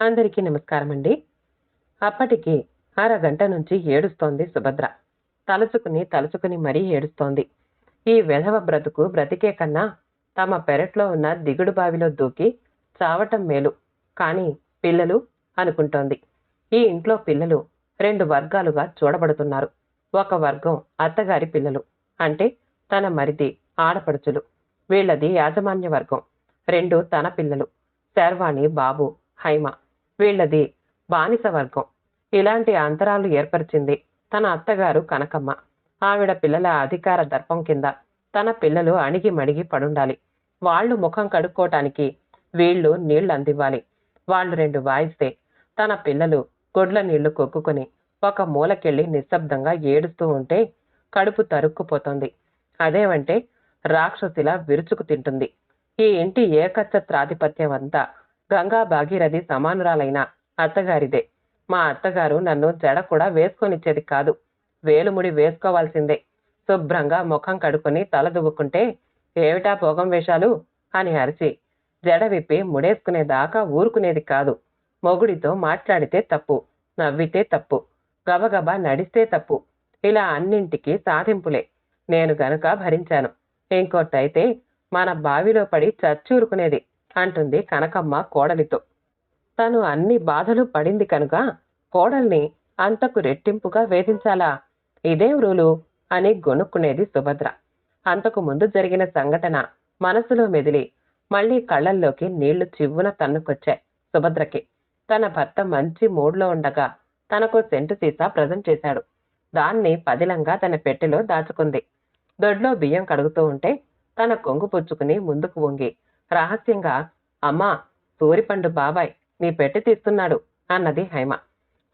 అందరికీ నమస్కారం అండి అప్పటికి అరగంట నుంచి ఏడుస్తోంది సుభద్ర. తలుచుకుని తలుచుకుని మరీ ఏడుస్తోంది. ఈ వెధవ బ్రతుకు బ్రతికే కన్నా తమ పెరట్లో ఉన్న దిగుడు బావిలో దూకి చావటం మేలు. కానీ పిల్లలు అనుకుంటోంది. ఈ ఇంట్లో పిల్లలు రెండు వర్గాలుగా చూడబడుతున్నారు. ఒక వర్గం అత్తగారి పిల్లలు. అంటే తన మరిది ఆడపడుచులు. వీళ్ళది యాజమాన్య వర్గం. రెండు తన పిల్లలు. శర్వాణి బాబు హైమ. వీళ్ళది బానిస వర్గం ఇలాంటి అంతరాలు ఏర్పరిచింది తన అత్తగారు కనకమ్మ. ఆవిడ పిల్లల అధికార దర్పం కింద తన పిల్లలు అణిగి మణిగి పడుండాలి. వాళ్ళు ముఖం కడుక్కోటానికి వీళ్ళు నీళ్ళు అందివ్వాలి. వాళ్ళు రెండు వాయిస్తే తన పిల్లలు గొడ్ల నీళ్ళు కొక్కుకొని ఒక మూలకెళ్ళి నిశ్శబ్దంగా ఏడుస్తూ ఉంటే కడుపు తరుక్కుపోతుంది. అదేమంటే రాక్షసిలా విరుచుకు తింటుంది. ఈ ఇంటి ఏకచ్చత్రాధిపత్యం అంతా గంగా భాగీరథి సమానురాలైన అత్తగారిదే. మా అత్తగారు నన్ను జడ కూడా వేసుకొనిచ్చేది కాదు. వేలుముడి వేసుకోవాల్సిందే. శుభ్రంగా ముఖం కడుక్కుని తల దువ్వుకుంటే ఏమిటా భోగం వేషాలు? అని అరిచి జడ విప్పి ముడేసుకునేదాకా ఊరుకునేది కాదు. మొగుడితో మాట్లాడితే తప్పు నవ్వితే తప్పు గబగబా నడిస్తే తప్పు. ఇలా అన్నింటికి సాధింపులే. నేను గనుక భరించాను. ఇంకోటైతే మన బావిలో పడి చచ్చూరుకునేది. అంటుంది కనకమ్మ కోడలితో. తను అన్ని బాధలు పడింది కనుక కోడల్ని అంతకు రెట్టింపుగా వేధించాలా? ఇదేం రూలు అని గొనుక్కునేది సుభద్ర. అంతకు ముందు జరిగిన సంఘటన మనసులో మెదిలి మళ్ళీ కళ్ళల్లోకి నీళ్ళు చివ్వున తన్నుకొచ్చాయి సుభద్రకి. తన భర్త మంచి మూడ్లో ఉండగా తనకు సెంటు సీసా ప్రజెంట్ చేశాడు. దాన్ని పదిలంగా తన పెట్టెలో దాచుకుంది. దొడ్లో బియ్యం కడుగుతూ ఉంటే తన కొంగు పుచ్చుకుని ముందుకు వంగి రహస్యంగా అమ్మా సూరిపండు బాబాయ్ నీ పెట్టె తీస్తున్నాడు అన్నది హైమ.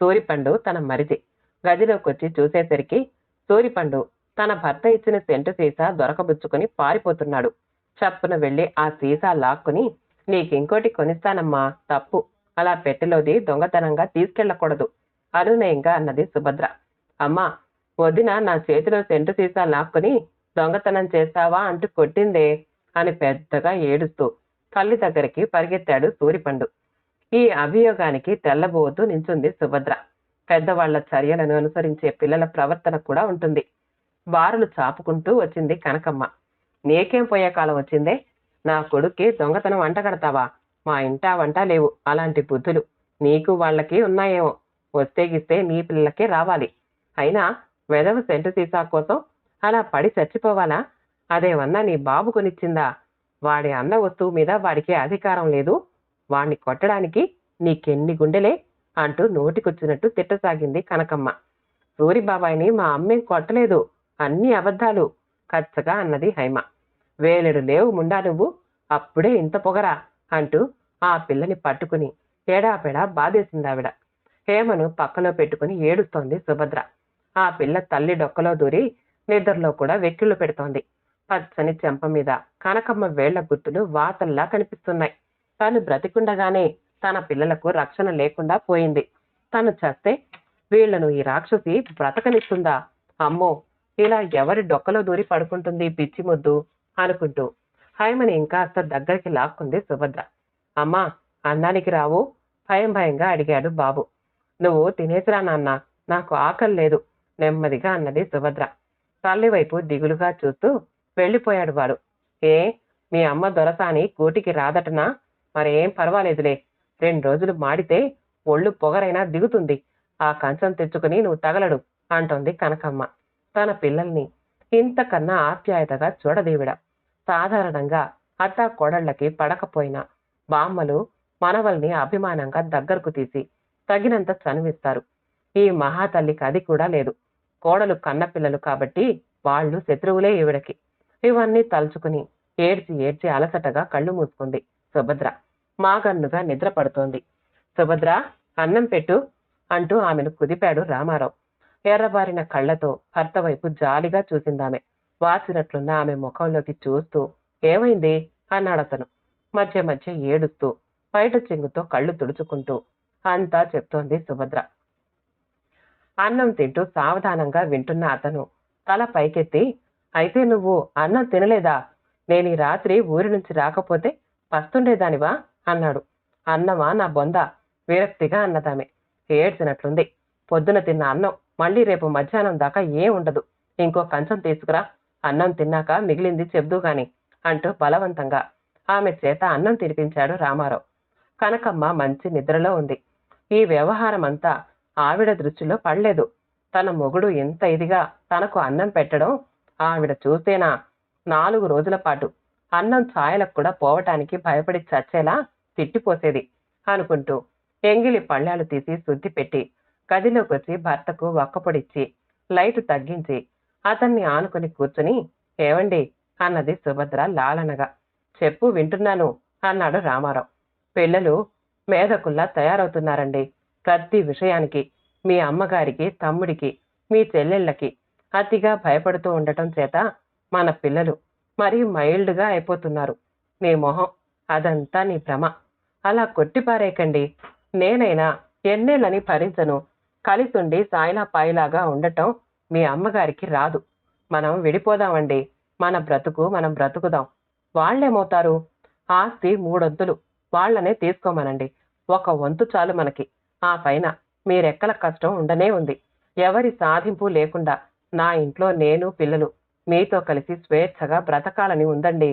సూరిపండు తన మరిది. గదిలోకొచ్చి చూసేసరికి సూరిపండు తన భర్త ఇచ్చిన సెంటు సీసా దొరకబుచ్చుకుని పారిపోతున్నాడు. చప్పున వెళ్ళి ఆ సీసా లాక్కుని నీకింకోటి కొనిస్తానమ్మా తప్పు. అలా పెట్టెలోది దొంగతనంగా తీసుకెళ్ళకూడదు అనునయంగా అన్నది సుభద్ర. అమ్మా వదిన నా చేతిలో సెంటు సీసా లాక్కుని దొంగతనం చేస్తావా? అంటూ కొట్టిందే అని పెద్దగా ఏడుస్తూ తల్లి దగ్గరికి పరిగెత్తాడు సూరిపండు. ఈ అభియోగానికి తెల్లబోతూ నించుంది సుభద్ర. పెద్దవాళ్ళ చర్యలను అనుసరించే పిల్లల ప్రవర్తన కూడా ఉంటుంది. బారులు చాపుకుంటూ వచ్చింది కనకమ్మ. నీకేం పోయే కాలం వచ్చిందే? నా కొడుక్కి దొంగతనం వంట కడతావా? మా ఇంటా వంట లేవు. అలాంటి బుద్ధులు నీకు వాళ్ళకి ఉన్నాయేమో. వస్తే గిస్తే నీ పిల్లలకే రావాలి. అయినా వెదవ సెంటు సీసా కోసం అలా పడి చచ్చిపోవాలా? అదేమన్నా నీ బాబు కొనిచ్చిందా? వాడి అన్న వస్తువు మీద వాడికి అధికారం లేదు. వాణ్ణి కొట్టడానికి నీకెన్ని గుండెలే అంటూ నోటికొచ్చినట్టు తిట్టసాగింది కనకమ్మ. సూరిబాబాయిని మా అమ్మే కొట్టలేదు. అన్ని అబద్ధాలు కచ్చగా అన్నది హైమ. వేలెడు లేవు ముండా నువ్వు? అప్పుడే ఇంత పొగరా? అంటూ ఆ పిల్లని పట్టుకుని ఏడాపెడా బాధేసిందావిడ. హేమను పక్కలో పెట్టుకుని ఏడుస్తోంది సుభద్ర. ఆ పిల్ల తల్లి డొక్కలో దూరి నిద్రలో కూడా వెక్కిళ్ళు పెడుతోంది. పచ్చని చెంప మీద కనకమ్మ వేళ్ళ గుర్తులు వాతల్లా కనిపిస్తున్నాయి. తను బ్రతికుండగానే తన పిల్లలకు రక్షణ లేకుండా పోయింది. తను చస్తే వీళ్ళను ఈ రాక్షసి బ్రతకనిస్తుందా? అమ్మో ఇలా ఎవరి డొక్కలో దూరి పడుకుంటుంది పిచ్చి ముద్దు? అనుకుంటూ హైమని ఇంకాస్త దగ్గరికి లాక్కుంది సుభద్ర. అమ్మా అన్నానికి రావు? భయం భయంగా అడిగాడు బాబు. నువ్వు తినేసిరా నాన్న నాకు ఆకలి లేదు నెమ్మదిగా అన్నది సుభద్ర. తల్లి వైపు దిగులుగా చూస్తూ వెళ్ళిపోయాడు వాడు. ఏ మీ అమ్మ దొరసాని కూటికి రాదటనా? మరేం పర్వాలేదులే. రెండు రోజులు మాడితే ఒళ్ళు పొగరైనా దిగుతుంది. ఆ కంచం తెచ్చుకుని నువ్వు తగలడు అంటోంది కనకమ్మ. తన పిల్లల్ని ఇంతకన్నా ఆప్యాయతగా చూడదేవిడ. సాధారణంగా అత్తా కోడళ్ళకి పడకపోయినా బామ్మలు మనవల్ని అభిమానంగా దగ్గరకు తీసి తగినంత చనువిస్తారు. ఈ మహాతల్లికి అది కూడా లేదు. కోడలు కన్నపిల్లలు కాబట్టి వాళ్ళు శత్రువులే ఈవిడకి. ఇవన్నీ తలుచుకుని ఏడ్చి ఏడ్చి అలసటగా కళ్ళు మూసుకుంది సుభద్ర. మాగన్నుగా నిద్ర పడుతోంది. సుభద్ర అన్నం పెట్టు అంటూ ఆమెను కుదిపాడు రామారావు. ఎర్రబారిన కళ్ళతో భర్త వైపు జాలిగా చూసిందామె. వాసినట్లున్న ఆమె ముఖంలోకి చూస్తూ ఏమైంది? అన్నాడతను మధ్య మధ్య ఏడుస్తూ బయట చెంగుతో కళ్ళు తుడుచుకుంటూ అంతా చెప్తోంది సుభద్ర. అన్నం తింటూ సావధానంగా వింటున్న అతను తల పైకెత్తి అయితే నువ్వు అన్నం తినలేదా? నేను ఈ రాత్రి ఊరి నుంచి రాకపోతే పస్తుండేదానివా? అన్నాడు. అన్నమా నా బొంద? విరక్తిగా అన్నదామె. ఏడ్చినట్లుంది. పొద్దున తిన్న అన్నం మళ్ళీ రేపు మధ్యాహ్నం దాకా ఏ ఉండదు. ఇంకో కంచం తీసుకురా. అన్నం తిన్నాక మిగిలింది చెబ్దు గాని అంటూ బలవంతంగా ఆమె చేత అన్నం తినిపించాడు రామారావు. కనకమ్మ మంచి నిద్రలో ఉంది. ఈ వ్యవహారం అంతా ఆవిడ దృష్టిలో పడలేదు. తన మొగుడు ఇంత ఇదిగా తనకు అన్నం పెట్టడం ఆవిడ చూస్తేనా నాలుగు రోజుల పాటు అన్నం ఛాయలకు కూడా పోవటానికి భయపడి చచ్చేలా తిట్టిపోసేది అనుకుంటూ ఎంగిలి పళ్ళాలు తీసి శుద్ధి పెట్టి గదిలోకి వచ్చి భర్తకు ఒక్కపొడిచ్చి లైట్ తగ్గించి అతన్ని ఆనుకుని కూర్చుని ఏవండి? అన్నది సుభద్ర లాలనగా. చెప్పు వింటున్నాను అన్నాడు రామారావు. పిల్లలు మేధకుల్లా తయారవుతున్నారండి. ప్రతి విషయానికి మీ అమ్మగారికి తమ్ముడికి మీ చెల్లెళ్ళకి అతిగా భయపడుతూ ఉండటం చేత మన పిల్లలు మరీ మైల్డ్గా అయిపోతున్నారు. నీ మొహం అదంతా నీ భ్రమ. అలా కొట్టిపారేయకండి. నేనైనా ఎన్నేళ్ళని భరించను. కలిసుండి సాయిలా పాయిలాగా ఉండటం మీ అమ్మగారికి రాదు. మనం విడిపోదామండి. మన బ్రతుకు మనం బ్రతుకుదాం. వాళ్ళేమవుతారు? ఆస్తి మూడొంతులు. వాళ్ళనే తీసుకోమనండి. ఒక వంతు చాలు మనకి. ఆ పైన మీరెక్కల కష్టం ఉండనే ఉంది. ఎవరి సాధింపు లేకుండా నా ఇంట్లో నేను పిల్లలు. మీతో కలిసి స్వేచ్ఛగా బ్రతకాలని ఉందండి.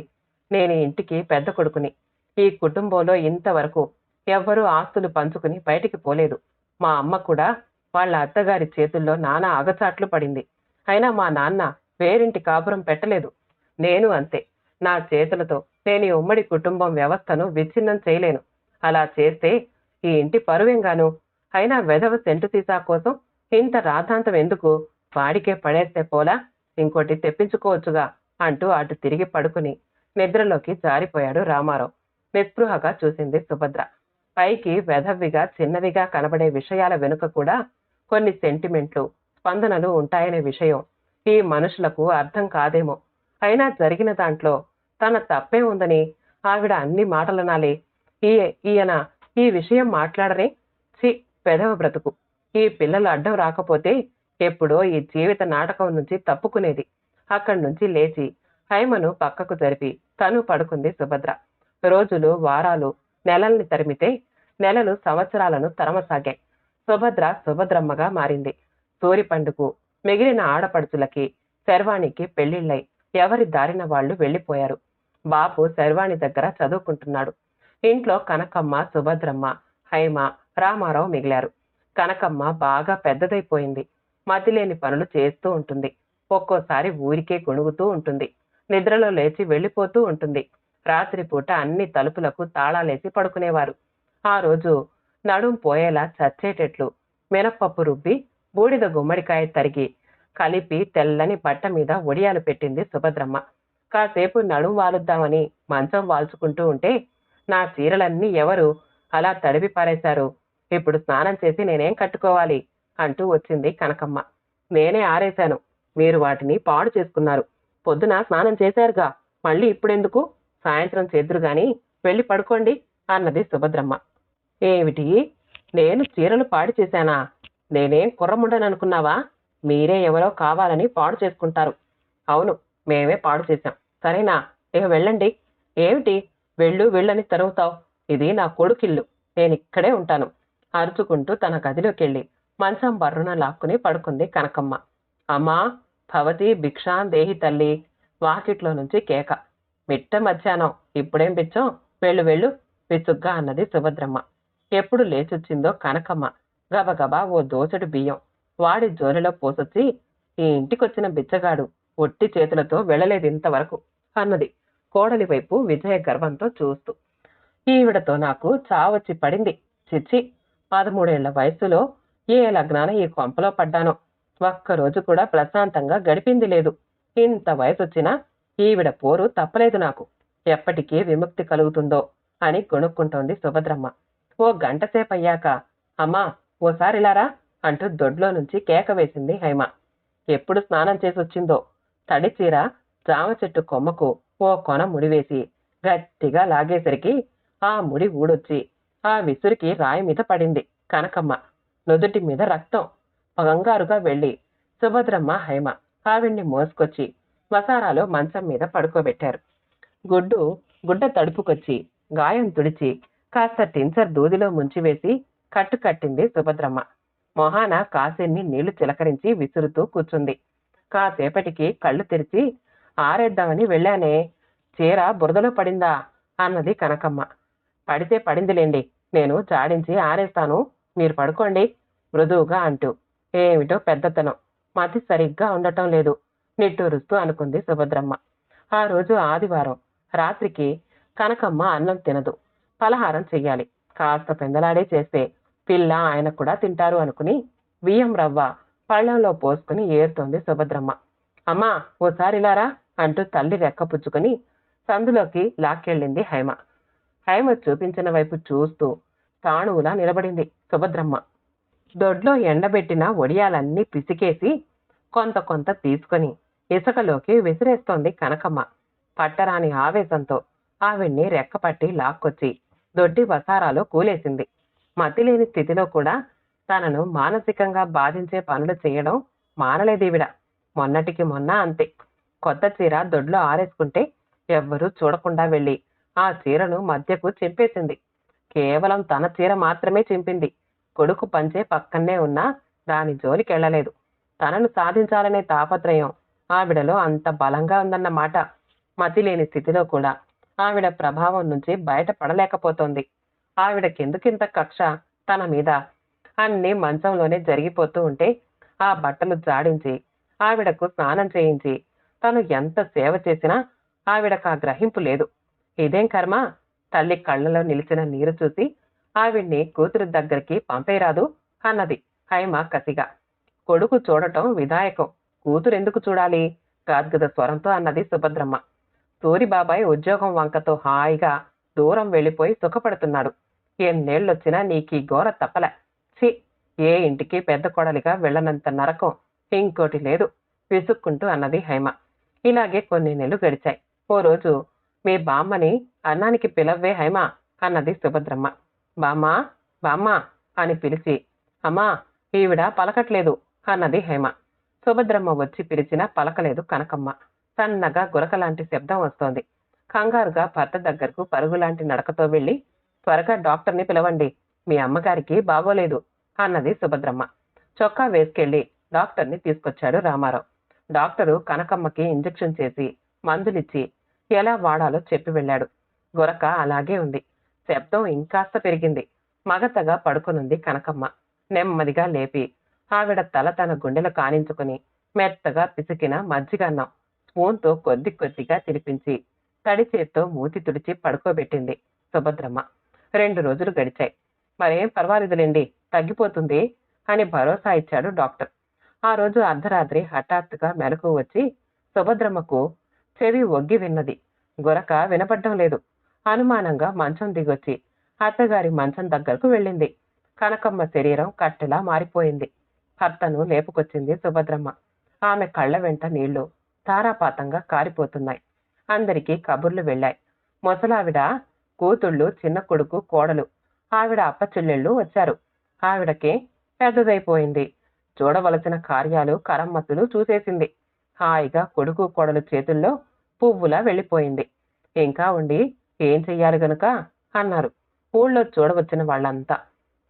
నేను ఇంటికి పెద్ద కొడుకుని. ఈ కుటుంబంలో ఇంతవరకు ఎవ్వరూ ఆస్తులు పంచుకుని బయటికి పోలేదు. మా అమ్మ కూడా వాళ్ళ అత్తగారి చేతుల్లో నానా అగచాట్లు పడింది. అయినా మా నాన్న వేరింటి కాపురం పెట్టలేదు. నేను అంతే. నా చేతులతో నేను ఈ ఉమ్మడి కుటుంబం వ్యవస్థను విచ్ఛిన్నం చేయలేను. అలా చేస్తే ఈ ఇంటి పరువెంగాను? అయినా వెధవ సెంటు తీసా కోసం ఇంత రాధాంతం ఎందుకు? వాడికే పడేస్తే పోలా? ఇంకోటి తెప్పించుకోవచ్చుగా అంటూ అటు తిరిగి పడుకుని నిద్రలోకి జారిపోయాడు రామారావు. నిస్పృహగా చూసింది సుభద్ర. పైకి వెధవ్విగా చిన్నవిగా కనబడే విషయాల వెనుక కూడా కొన్ని సెంటిమెంట్లు స్పందనలు ఉంటాయనే విషయం ఈ మనుషులకు అర్థం కాదేమో. అయినా జరిగిన దాంట్లో తన తప్పే ఉందని ఆవిడ అన్ని మాటలనాలే. ఈ ఈయన ఈ విషయం మాట్లాడరే? చి పెదవ బ్రతుకు. ఈ పిల్లలు అడ్డం రాకపోతే ఎప్పుడో ఈ జీవిత నాటకం నుంచి తప్పుకునేది. అక్కడి నుంచి లేచి హైమను పక్కకు జరిపి తను పడుకుంది సుభద్ర. రోజులు వారాలు నెలల్ని తరిమితే నెలలు సంవత్సరాలను తరమసాగాయి. సుభద్ర సుభద్రమ్మగా మారింది. సూరి పండుకు మిగిలిన ఆడపడుచులకి శర్వాణికి పెళ్ళిళ్ళై ఎవరి దారిన వాళ్ళు వెళ్ళిపోయారు. బాపు శర్వాణి దగ్గర చదువుకుంటున్నాడు. ఇంట్లో కనకమ్మ సుభద్రమ్మ హైమ రామారావు మిగిలారు. కనకమ్మ బాగా పెద్దదైపోయింది. మతిలేని పనులు చేస్తూ ఉంటుంది. ఒక్కోసారి ఊరికే గొణుగుతూ ఉంటుంది. నిద్రలో లేచి వెళ్ళిపోతూ ఉంటుంది. రాత్రిపూట అన్ని తలుపులకు తాళాలేసి పడుకునేవారు. ఆ రోజు నడుం పోయేలా చచ్చేటట్లు మినప్పప్పు రుబ్బి బూడిద గుమ్మడికాయ తరిగి కలిపి తెల్లని బట్ట మీద ఒడియాలు పెట్టింది సుభద్రమ్మ. కాసేపు నడుం వాలుద్దామని మంచం వాల్చుకుంటూ ఉంటే నా చీరలన్నీ ఎవరు అలా తడిపి పారేశారు? ఇప్పుడు స్నానం చేసి నేనేం కట్టుకోవాలి? అంటూ వచ్చింది కనకమ్మ. నేనే ఆరేశాను. మీరు వాటిని పాడు చేసుకున్నారు. పొద్దున స్నానం చేశారుగా. మళ్ళీ ఇప్పుడెందుకు? సాయంత్రం చేద్దురు గాని వెళ్ళి పడుకోండి అన్నది సుభద్రమ్మ. ఏమిటి? నేను చీరలు పాడు చేశానా? నేనేం కుర్రముండననుకున్నావా? మీరే ఎవరో కావాలని పాడు చేసుకుంటారు. అవును మేమే పాడు చేశాం. సరేనా? ఇక వెళ్ళండి. ఏమిటి? వెళ్ళు వెళ్ళని తరుగుతావు ఇది నా కొడుకిల్లు. నేను ఇక్కడే ఉంటాను. అరుచుకుంటూ తన గదిలోకి వెళ్ళి మంచం బర్రున లాక్కుని పడుకుంది కనకమ్మ. అమ్మా భవతి భిక్షాం దేహి తల్లి వాకిట్లో నుంచి కేక. మిట్ట మధ్యాహ్నం ఇప్పుడేం పిచ్చం? వెళ్ళు వెళ్ళు పిచ్చుగ్గా అన్నది సుభద్రమ్మ. ఎప్పుడు లేచొచ్చిందో కనకమ్మ. గబగబా ఓ దోచడు బియ్యం. వాడి జోలిలో పోసొచ్చి ఈ ఇంటికొచ్చిన బిచ్చగాడు ఒట్టి చేతులతో వెళ్ళలేదు ఇంతవరకు అన్నది కోడలి వైపు విజయ గర్వంతో చూస్తూ. ఈవిడతో నాకు చావచ్చి పడింది. చిచ్చి పదమూడేళ్ళ వయసులో ఏ లగ్నాన ఈ కొంపలో పడ్డానో. ఒక్కరోజు కూడా ప్రశాంతంగా గడిపింది లేదు. ఇంత వయసొచ్చినా ఈవిడ పోరు తప్పలేదు నాకు. ఎప్పటికీ విముక్తి కలుగుతుందో అని కొనుక్కుంటోంది సుభద్రమ్మ. ఓ గంటసేపు అయ్యాక అమ్మా ఓసారిలారా అంటూ దొడ్లో నుంచి కేక వేసింది హైమ. ఎప్పుడు స్నానం చేసి వచ్చిందో తడి చీర జామ చెట్టు కొమ్మకు ఓ కొన ముడివేసి గట్టిగా లాగేసరికి ఆ ముడి ఊడొచ్చి ఆ విసురికి రాయి మీద పడింది కనకమ్మ. నుదుటి మీద రక్తం. కంగారుగా వెళ్ళి సుభద్రమ్మ హైమ కావిణ్ణి మోసుకొచ్చి మసారాలో మంచం మీద పడుకోబెట్టారు. గుడ్డు గుడ్డ తడుపుకొచ్చి గాయం తుడిచి కాస్త టిన్సర్ దూదిలో ముంచివేసి కట్టు కట్టింది సుభద్రమ్మ. మొహాన కాసిన్ని నీళ్ళు చిలకరించి విసురుతూ కూర్చుంది. కాసేపటికి కళ్ళు తెరిచి ఆరేద్దామని వెళ్ళానే. చీర బురదలో పడిందా? అన్నది కనకమ్మ. పడితే పడిందిలేండి. నేను జాడించి ఆరేస్తాను. మీరు పడుకోండి మృదువుగా అంటూ. ఏమిటో పెద్దతనం. మతి సరిగ్గా ఉండటం లేదు నిట్టూరుస్తూ అనుకుంది సుభద్రమ్మ. ఆ రోజు ఆదివారం. రాత్రికి కనకమ్మ అన్నం తినదు. పలహారం చెయ్యాలి. కాస్త పెందలాడే చేస్తే పిల్ల ఆయన కూడా తింటారు అనుకుని బియ్యం రవ్వ పళ్ళెంలో పోసుకుని ఏరుతోంది సుభద్రమ్మ. అమ్మా ఓసారిలారా అంటూ తల్లి రెక్క పుచ్చుకొని సందులోకి లాక్కెళ్ళింది హైమ. హైమ చూపించిన వైపు చూస్తూ తాణువులా నిలబడింది సుభద్రమ్మ. దొడ్లో ఎండబెట్టిన ఒడియాలన్నీ పిసికేసి కొంత కొంత తీసుకొని ఇసుకలోకి విసిరేస్తోంది కనకమ్మ. పట్టరాని ఆవేశంతో ఆవిడ్ని రెక్కపట్టి లాక్కొచ్చి దొడ్డి వసారాలో కూలేసింది. మతిలేని స్థితిలో కూడా తనను మానసికంగా బాధించే పనులు చేయడం మానలేదీవిడ. మొన్నటికి మొన్న అంతే. కొత్త చీర దొడ్లో ఆరేసుకుంటే ఎవ్వరూ చూడకుండా వెళ్ళి ఆ చీరను మధ్యకు చింపేసింది. కేవలం తన చీర మాత్రమే చింపింది. కొడుకు పంచే పక్కనే ఉన్నా దాని జోలికెళ్ళలేదు తనను సాధించాలనే తాపత్రయం ఆవిడలో అంత బలంగా ఉందన్నమాట మతిలేని స్థితిలో కూడా ఆవిడ ప్రభావం నుంచి బయటపడలేకపోతోంది. ఆవిడకెందుకింత కక్ష తన మీద? అన్ని మంచంలోనే జరిగిపోతూ ఉంటే ఆ బట్టలు జాడించి ఆవిడకు స్నానం చేయించి తను ఎంత సేవ చేసినా ఆవిడకు ఆ గ్రహింపు లేదు. ఇదేం కర్మ? తల్లి కళ్ళలో నిలిచిన నీరు చూసి ఆవిడ్ని కూతురు దగ్గరికి పంపేరాదు అన్నది హైమ కసిగా. కొడుకు చూడటం విధాయకం. కూతురెందుకు చూడాలి? గాద్గద స్వరంతో అన్నది సుభద్రమ్మ. సూరిబాబాయ్ ఉద్యోగం వంకతో హాయిగా దూరం వెళ్ళిపోయి సుఖపడుతున్నాడు. ఎన్నేళ్ళొచ్చినా నీకీ ఘోర తప్పలే. ఛీ! ఏ ఇంటికి పెద్ద కొడలిగా వెళ్ళనంత నరకం ఇంకోటి లేదు విసుక్కుంటూ అన్నది హైమ. ఇలాగే కొన్ని నెలలు గడిచాయి. ఓ రోజు మీ బామ్మని అన్నానికి పిలవ్వే హైమ అన్నది సుభద్రమ్మ. బామ్మ బామ్మ అని పిలిచి అమ్మా ఈవిడ పలకట్లేదు అన్నది హేమ. సుభద్రమ్మ వచ్చి పిలిచినా పలకలేదు కనకమ్మ. సన్నగా గురకలాంటి శబ్దం వస్తోంది. కంగారుగా భర్త దగ్గరకు పరుగులాంటి నడకతో వెళ్ళి త్వరగా డాక్టర్ని పిలవండి మీ అమ్మగారికి బాగోలేదు అన్నది సుభద్రమ్మ. చొక్కా వేసుకెళ్ళి డాక్టర్ని తీసుకొచ్చాడు రామారావు. డాక్టరు కనకమ్మకి ఇంజెక్షన్ చేసి మందులిచ్చి ఎలా వాడాలో చెప్పి వెళ్ళాడు. గొరక అలాగే ఉంది. శబ్దం ఇంకాస్త పెరిగింది. మగతగా పడుకొనుంది కనకమ్మ. నెమ్మదిగా లేపి ఆవిడ తల తన గుండెలు కానించుకుని మెత్తగా పిసికిన మజ్జిగన్నం స్పూన్తో కొద్ది కొద్దిగా తినిపించి తడి చేత్తో మూతి తుడిచి పడుకోబెట్టింది సుభద్రమ్మ. రెండు రోజులు గడిచాయి. మరేం పర్వాలేదులేండి తగ్గిపోతుంది అని భరోసా ఇచ్చాడు డాక్టర్. ఆ రోజు అర్ధరాత్రి హఠాత్తుగా మెలకు వచ్చి సుభద్రమ్మకు చెవి ఒగ్గి విన్నది. గొరక వినపడ్డం లేదు. అనుమానంగా మంచం దిగొచ్చి అత్తగారి మంచం దగ్గరకు వెళ్ళింది. కనకమ్మ శరీరం కట్టెలా మారిపోయింది. భర్తను లేపుకొచ్చింది సుభద్రమ్మ. ఆమె కళ్ళ వెంట నీళ్ళు తారాపాతంగా కారిపోతున్నాయి. అందరికీ కబుర్లు వెళ్ళాయి. ముసలావిడ కూతుళ్ళు చిన్న కొడుకు కోడలు. ఆవిడ అప్పచెల్లెళ్ళు వచ్చారు. ఆవిడకి పెద్దదైపోయింది. చూడవలసిన కార్యాలు కరమ్మతులు చూసేసింది. హాయిగా కొడుకు కోడలు చేతుల్లో పువ్వులా వెళ్ళిపోయింది. ఇంకా ఉండి ఏం చెయ్యాలి గనుక? అన్నారు. ఊళ్ళో చూడవచ్చిన వాళ్ళంతా.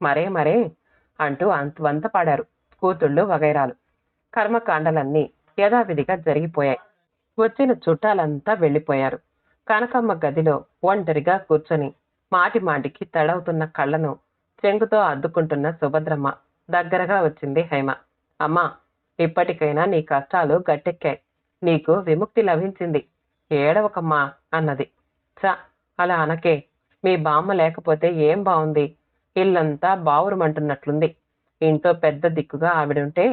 మరే మరే అంటూ అంత వంత పాడారు కూతుళ్ళు వగైరాలు. కర్మకాండలన్నీ యథావిధిగా జరిగిపోయాయి. వచ్చిన చుట్టాలంతా వెళ్ళిపోయారు. కనకమ్మ గదిలో ఒంటరిగా కూర్చొని మాటి మాటికి తడవుతున్న కళ్ళను చెంగుతో అద్దుకుంటున్న సుభద్రమ్మ దగ్గరగా వచ్చింది హైమ. అమ్మా ఇప్పటికైనా నీ కష్టాలు గట్టెక్కాయి. నీకు విముక్తి లభించింది. ఏడవకమ్మా అన్నది. చ అలా అనకే మీ బామ్మ లేకపోతే ఏం బావుంది? ఇల్లంతా బావురుమంటున్నట్లుంది. ఇంట్లో పెద్ద దిక్కుగా ఆవిడుంటే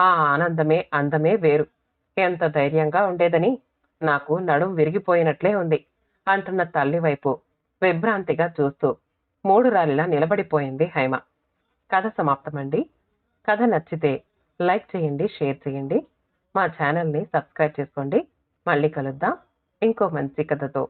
ఆ ఆనందమే అందమే వేరు. ఎంత ధైర్యంగా ఉండేదని నాకు నడుం విరిగిపోయినట్లే ఉంది అంటున్న తల్లి వైపు విభ్రాంతిగా చూస్తూ మూడు రాలిలా నిలబడిపోయింది హైమ. కథ సమాప్తమండి. కథ నచ్చితే లైక్ చేయండి షేర్ చేయండి. మా ఛానల్ని సబ్స్క్రైబ్ చేసుకోండి. మళ్ళీ కలుద్దాం. ఇంకో మంచి కథతో